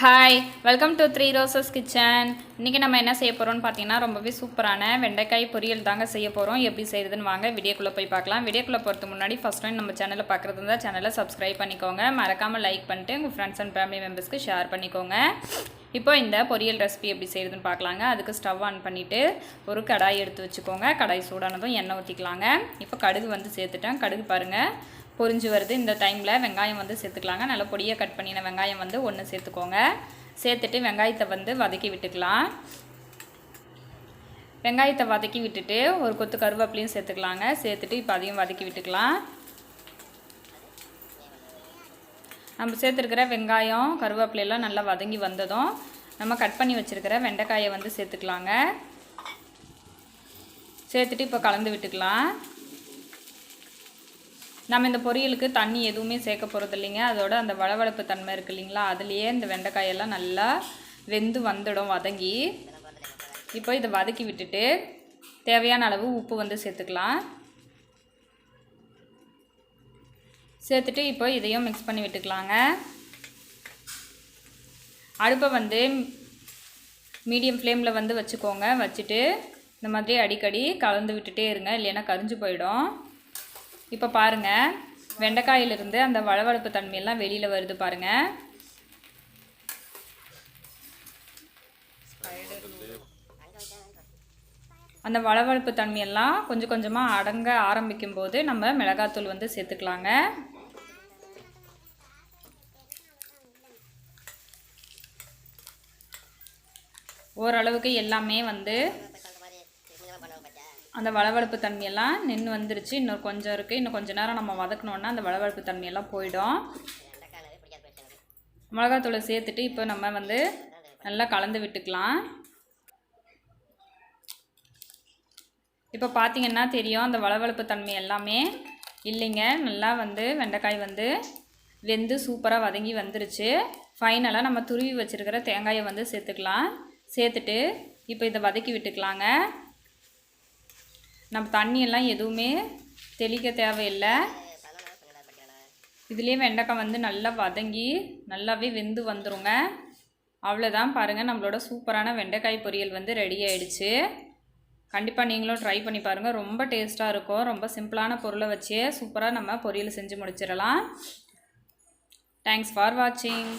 Hi welcome to three roses kitchen இன்றைக்கி நம்ம என்ன செய்ய போகிறோம்னு பார்த்தீங்கன்னா ரொம்பவே சூப்பரான வெண்டைக்காய் பொரியல் தாங்க செய்ய போகிறோம் எப்படி செய்கிறதுன்னு வாங்க வீடியோக்குள்ளே போய் பார்க்கலாம். வீடியோக்குள்ளே போகிறதுக்கு முன்னாடி ஃபஸ்ட் டைம் நம்ம சேனலை பார்க்குறது இருந்தால் சேனலை சப்ஸ்கிரைப் பண்ணிக்கோங்க. மறக்காமல் லைக் பண்ணிட்டு உங்கள் ஃப்ரெண்ட்ஸ் அண்ட் ஃபேமிலி மெம்பர்ஸ்க்கு ஷேர் பண்ணிக்கோங்க. இப்போ இந்த பொரியல் ரெசிபி எப்படி செய்கிறதுன்னு பார்க்கலாங்க. அதுக்கு ஸ்டவ் ஆன் பண்ணிவிட்டு ஒரு கடாய் எடுத்து வச்சுக்கோங்க. கடாய் சூடானதும் எண்ணெய் ஊற்றிக்கலாங்க இப்போ கடுகு வந்து சேர்த்துட்டேன். கடுகு பாருங்கள் பொரிஞ்சு வருது இந்த டைமில் வெங்காயம் வந்து சேர்த்துக்கலாங்க. நல்லா பொடியாக கட் பண்ணின வெங்காயம் வந்து ஒன்று சேர்த்துக்கோங்க. சேர்த்துட்டு வெங்காயத்தை வந்து வதக்கி விட்டுக்கலாம். வெங்காயத்தை வதக்கி விட்டுட்டு ஒரு கொத்து கருவேப்பிலையும் சேர்த்துக்கலாங்க. சேர்த்துட்டு இப்போ அதையும் வதக்கி விட்டுக்கலாம். நம்ம சேர்த்துருக்கிற வெங்காயம் கருவேப்பிலையெல்லாம் நல்லா வதங்கி வந்ததும் நம்ம கட் பண்ணி வச்சுருக்கிற வெண்டைக்காயை வந்து சேர்த்துக்கலாங்க. சேர்த்துட்டு இப்போ கலந்து விட்டுக்கலாம். நம்ம இந்த பொரியலுக்கு தண்ணி எதுவுமே சேர்க்க போகிறது இல்லைங்க அதோட அந்த வளவளப்பு தன்மை இருக்குது இல்லைங்களா? அதுலேயே இந்த வெண்டைக்காயெல்லாம் நல்லா வெந்து வந்துடும் வதங்கி. இப்போ இதை வதக்கி விட்டுட்டு தேவையான அளவு உப்பு வந்து சேர்த்துக்கலாம். சேர்த்துட்டு இப்போ இதையும் மிக்ஸ் பண்ணி விட்டுக்கலாங்க. அடுப்பை வந்து மீடியம் ஃப்ளேமில் வந்து வச்சுக்கோங்க. வச்சுட்டு இந்த மாதிரி அடிக்கடி கலந்து விட்டுட்டே இருங்க. இல்லைன்னா கரிஞ்சு போயிடும். இப்போ பாருங்கள் வெண்டைக்காயிலிருந்து அந்த வளவளப்பு தன்மையெல்லாம் வெளியில் வருது பாருங்கள் அந்த வளவளப்பு தன்மையெல்லாம் கொஞ்சம் கொஞ்சமாக அடங்க ஆரம்பிக்கும் போது நம்ம மிளகாத்தூள் வந்து சேர்த்துக்கலாங்க. ஓரளவுக்கு எல்லாமே வந்து அந்த வளவளப்பு தன்மையெல்லாம் நின்று வந்துருச்சு. இன்னொரு கொஞ்சம் இருக்குது இன்னும் கொஞ்சம் நேரம் நம்ம வதக்கணுன்னா அந்த வளவளப்பு தன்மையெல்லாம் போயிடும். மிளகாத்தூளை சேர்த்துட்டு இப்போ நம்ம வந்து நல்லா கலந்து விட்டுக்கலாம். இப்போ பார்த்தீங்கன்னா தெரியும். அந்த வளவளப்பு தன்மை எல்லாமே இல்லைங்க. நல்லா வந்து வெண்டைக்காய் வந்து வெந்து சூப்பராக வதங்கி வந்துருச்சு. ஃபைனலாக நம்ம துருவி வச்சுருக்கிற தேங்காயை வந்து சேர்த்துக்கலாம். சேர்த்துட்டு இப்போ இதை வதக்கி விட்டுக்கலாங்க. நம்ம தண்ணியெல்லாம் எதுவுமே தெளிக்க தேவையில்லை. இதுலேயே வெண்டைக்காய் வந்து நல்லா வதங்கி நல்லாவே வெந்து வந்துருங்க. அவ்வளோதான் பாருங்கள் நம்மளோட சூப்பரான வெண்டைக்காய் பொரியல் வந்து ரெடி ஆகிடுச்சு கண்டிப்பாக நீங்களும் ட்ரை பண்ணி பாருங்கள் ரொம்ப டேஸ்ட்டாக இருக்கும். ரொம்ப சிம்பிளான பொருளை வச்சே சூப்பராக நம்ம பொரியல் செஞ்சு முடிச்சிடலாம். தேங்க்ஸ் ஃபார் வாட்சிங்